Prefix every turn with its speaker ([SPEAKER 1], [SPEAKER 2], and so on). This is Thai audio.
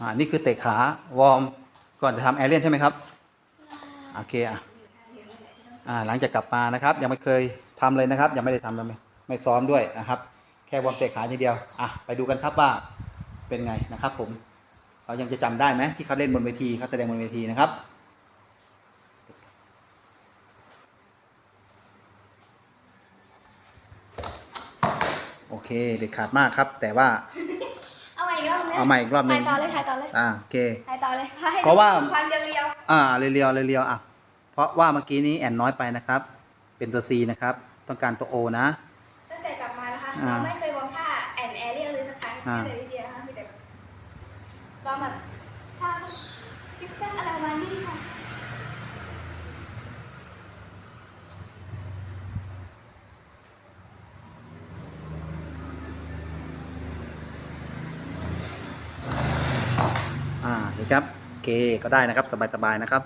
[SPEAKER 1] อ่านี่คือเตะขาวอร์มก่อนจะทำแอเรียนใช่ไหมครับโอเคอะอ่าหลังจากกลับมานะครับยังไม่เคยทำเลยนะครับ ยังไม่ได้ทำเลยไม่ไม่ซ้อมด้วยนะครับ แค่วอร์มเตะขาทีเดียวอะไปดูกันครับว่าเป็นไงนะครับ ผมเรายังจะจำได้ไหมที่เขาเล่นบนเวทีเขาแสดงบนเวทีนะครับโอเคเด็ดขาดมากครับ แต่ว่า
[SPEAKER 2] เอาใหม่อีกรอบ
[SPEAKER 1] หนึ่ง
[SPEAKER 2] ถ่ายต่อเลยถ่ายต่อเลย
[SPEAKER 1] อ่าโอเค
[SPEAKER 2] ถ่ายต่อเลยพให้
[SPEAKER 1] เพราะว่า
[SPEAKER 2] ความเรียว
[SPEAKER 1] อ่าเรียวๆเรียวๆอะเพราะว่าเมื่อกี้นี้แอนน้อยไปนะครับ เป็นตัว C นะครับ ต้องการตัว O นะ
[SPEAKER 2] ๆตั้งแต่กลับมานะคะ
[SPEAKER 1] อ่า
[SPEAKER 2] เราไม่เคยวางท่าแอนแอเรียลเลยสักครั้ง
[SPEAKER 1] อ่า
[SPEAKER 2] แค่เลยทีเดียวนะคะมีแต่แบบวางแบบท่าจิ๊กแป๊กอะไรประมาณนี้ค่ะ
[SPEAKER 1] อ่า นี่ครับโอเคก็ได้นะครับสบายๆนะครับ